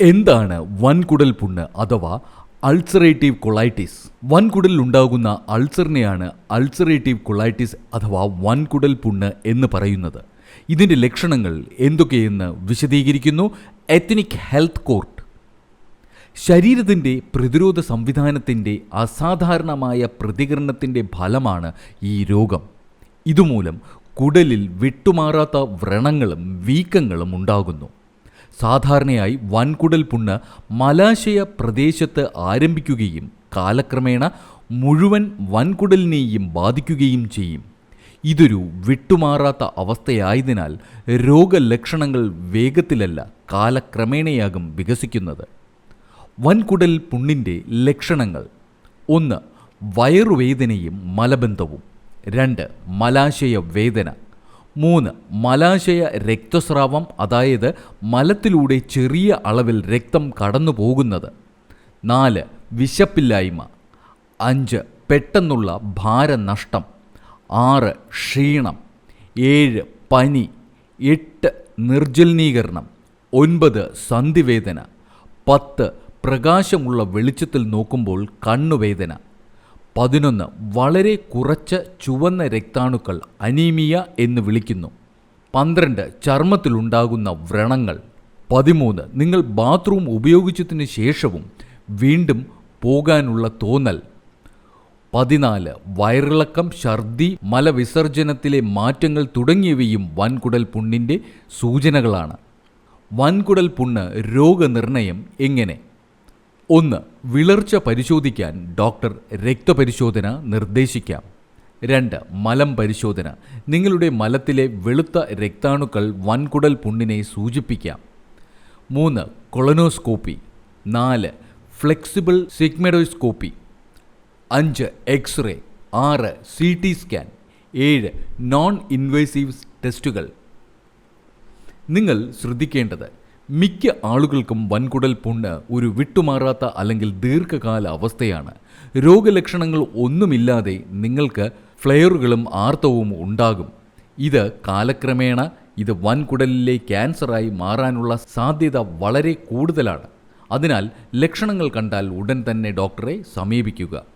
എന്താണ് വൻകുടൽ പുണ്ണ് അഥവാ ulcerative colitis? വൻകുടലിൽ ഉണ്ടാകുന്ന അൾസറിനെയാണ് അൾസറേറ്റീവ് കൊളൈറ്റിസ് അഥവാ വൻകുടൽ പുണ്ണ് എന്ന് പറയുന്നത്. ഇതിന്റെ ലക്ഷണങ്ങൾ എന്തൊക്കെയെന്ന് വിശദീകരിക്കുന്നു എത്നിക് ഹെൽത്ത് കോർട്ട് ശരീരത്തിന്റെ പ്രതിരോധ സംവിധാനത്തിന്റെ അസാധാരണമായ പ്രതികരണത്തിന്റെ ഫലമാണ് ഈ രോഗം. ഇതുമൂലം കുടലിൽ വിട്ടുമാറാത്ത വ്രണങ്ങളും വീക്കങ്ങളും ഉണ്ടാകുന്നു. സാധാരണയായി വൻകുടൽ പുണ്ണ് മലാശയ പ്രദേശത്ത് ആരംഭിക്കുകയും കാലക്രമേണ മുഴുവൻ വൻകുടലിനെയും ബാധിക്കുകയും ചെയ്യും. ഇതൊരു വിട്ടുമാറാത്ത അവസ്ഥയായതിനാൽ രോഗലക്ഷണങ്ങൾ വേഗത്തിലല്ല കാലക്രമേണയാകും വികസിക്കുന്നത്. വൻകുടൽ പുണ്ണിന്റെ ലക്ഷണങ്ങൾ. ഒന്ന് വയറുവേദനയും മലബന്ധവും. രണ്ട് മലാശയ വേദന. മൂന്ന് മലാശയ രക്തസ്രാവം അതായത് മലത്തിലൂടെ ചെറിയ അളവിൽ രക്തം കടന്നു പോകുന്നത് നാല് വിശപ്പില്ലായ്മ. അഞ്ച് പെട്ടെന്നുള്ള ഭാരനഷ്ടം. ആറ് ക്ഷീണം. ഏഴ് പനി. എട്ട് നിർജലീകരണം ഒൻപത് സന്ധിവേദന. പത്ത് പ്രകാശമുള്ള വെളിച്ചത്തിൽ നോക്കുമ്പോൾ കണ്ണുവേദന. പതിനൊന്ന് വളരെ കുറച്ച് ചുവന്ന രക്താണുക്കൾ അനീമിയ എന്ന് വിളിക്കുന്നു. പന്ത്രണ്ട് ചർമ്മത്തിലുണ്ടാകുന്ന വ്രണങ്ങൾ. പതിമൂന്ന് നിങ്ങൾ ബാത്റൂം ഉപയോഗിച്ചതിന് ശേഷവും വീണ്ടും പോകാനുള്ള തോന്നൽ. പതിനാല് വയറിളക്കം ഛർദി മലവിസർജനത്തിലെ മാറ്റങ്ങൾ തുടങ്ങിയവയും വൻകുടൽ പുണ്ണിന്റെ സൂചനകളാണ്. വൻകുടൽ പുണ്ണ് രോഗനിർണയം എങ്ങനെ? ഒന്ന് വിളർച്ച പരിശോധിക്കാൻ ഡോക്ടർ രക്തപരിശോധന നിർദ്ദേശിക്കാം. രണ്ട് മലം പരിശോധന. നിങ്ങളുടെ മലത്തിലെ വെളുത്ത രക്താണുക്കൾ വൻകുടൽ പുണ്ണിനെ സൂചിപ്പിക്കാം. മൂന്ന് കൊളനോസ്കോപ്പി. നാല് ഫ്ലെക്സിബിൾ സിഗ്മെഡോസ്കോപ്പി. അഞ്ച് എക്സ്റേ. ആറ് സി ടി സ്കാൻ. ഏഴ് നോൺ ഇൻവേസീവ് ടെസ്റ്റുകൾ. നിങ്ങൾ ശ്രദ്ധിക്കേണ്ടത് മിക്ക ആളുകൾക്കും വൻകുടൽ പുണ്ണ് ഒരു വിട്ടുമാറാത്ത അല്ലെങ്കിൽ ദീർഘകാല അവസ്ഥയാണ്. രോഗലക്ഷണങ്ങൾ ഒന്നുമില്ലാതെ നിങ്ങൾക്ക് ഫ്ലെയറുകളും ആർത്തവും ഉണ്ടാകും. ഇത് കാലക്രമേണ ഇത് വൻകുടലിലെ ക്യാൻസറായി മാറാനുള്ള സാധ്യത വളരെ കൂടുതലാണ്. അതിനാൽ ലക്ഷണങ്ങൾ കണ്ടാൽ ഉടൻ തന്നെ ഡോക്ടറെ സമീപിക്കുക.